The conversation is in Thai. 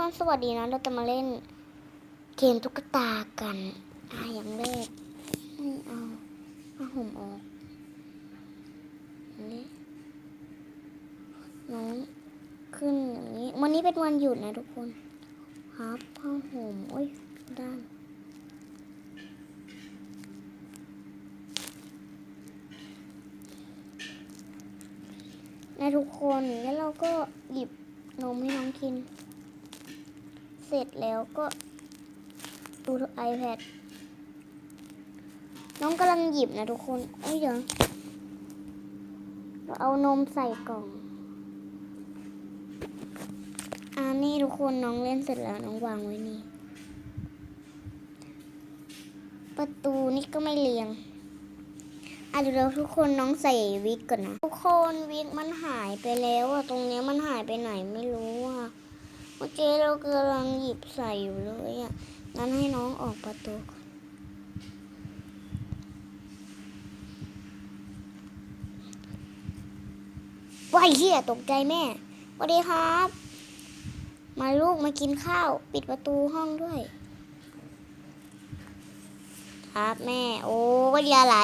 คนสวัสดีนะ เราจะมาเล่น เกมตุ๊กตากันอ่าอย่างแรกให้เอาผ้าห่มออกนี่น้องขึ้นอย่างนี้ วันนี้เป็นวันหยุดนะทุกคนครับผ้าห่มโอ้ยด้านนะทุกคนแล้วเราก็หยิบนมให้น้องกิน ร็จแล้วก็ดู iPad น้องกำลังหยิบนะทุกคนเอ้ยเดี๋ยวเราเอานมใส่กล่องอ่านี่ทุกคนน้องเล่นเสร็จแล้วน้องวางไว้นี่ ประตูนี่ก็ไม่เรียงอะเดี๋ยวทุกคนน้องใส่วิกก่อนนะ ทุกคนวิกมันหายไปแล้วอะตรงเนี้ยมันหายไปไหนไม่รู้อะ เมื่อกี้เรากำลังหยิบใส่อยู่เลยอะงั้นให้น้องออกประตูก่อนว้ายเฮียตกใจแม่สวัสดีครับ มาลูกมากินข้าว ปิดประตูห้องด้วย ครับแม่ โอ้ยอยาไหล